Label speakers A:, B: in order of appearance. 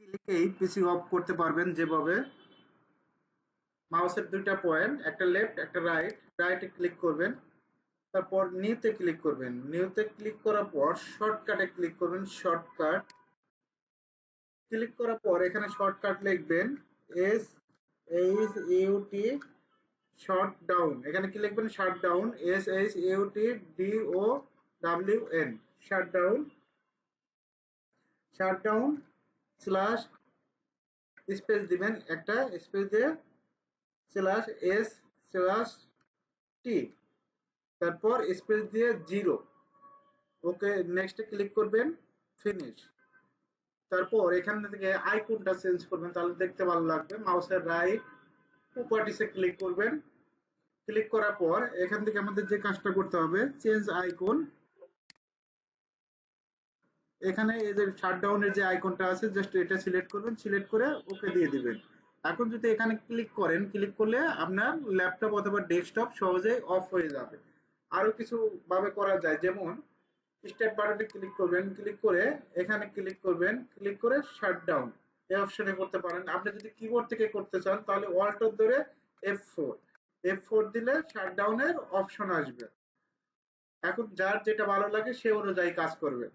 A: ক্লিকেই পিসি of করতে পারবেন যেভাবে। মাউসের দুইটা পয়েন্ট একটা লেফট একটা রাইট রাইটে ক্লিক করবেন। তারপর নিউতে ক্লিক করবেন। নিউতে ক্লিক করার পর শর্টকাটে ক্লিক করবেন শর্টকাট ক্লিক করার পর এখানে শর্টকাট লিখবেন S H U T shut down এখানে কি লিখবেন? Shut down S H U T D O W N shut down shut down slash space দিবেন একটা স্পেস দিয়ে স্ল্যাশ এস স্ল্যাশ টি। তারপর স্পেস দিয়ে জিরো। ওকে নেক্সটে ক্লিক করবেন ফিনিশ তারপর এখান থেকে আইকনটা চেঞ্জ করবেন, তাহলে দেখতে ভালো লাগবে। মাউসের রাইট প্রপার্টিসে ক্লিক করবেন। ক্লিক করার পর এখান থেকে আমাদের যে কাজটা করতে হবে চেঞ্জ আইকন এখানে এই যে শাটডাউনের যে আইকনটা আছে জাস্ট এটা সিলেক্ট করবেন সিলেক্ট করে ওকে দিয়ে দিবেন। এখন যদি এখানে ক্লিক করেন ক্লিক করলে আপনার ল্যাপটপ অথবা ডেস্কটপ সহজেই অফ হয়ে যাবে। আরও কিছু ভাবে করা যায়, যেমন স্টার্ট বাটনে ক্লিক করবেন ক্লিক করে এখানে ক্লিক করবেন ক্লিক করে শাটডাউন এই অপশনে করতে পারেন। আপনি যদি কিবোর্ড থেকে করতে চান, তাহলে অল্টার ধরে এফ ফোর এফ ফোর দিলে শাটডাউনের অপশন আসবে। এখন যার যেটা ভালো লাগে, সে অনুযায়ী কাজ করবে।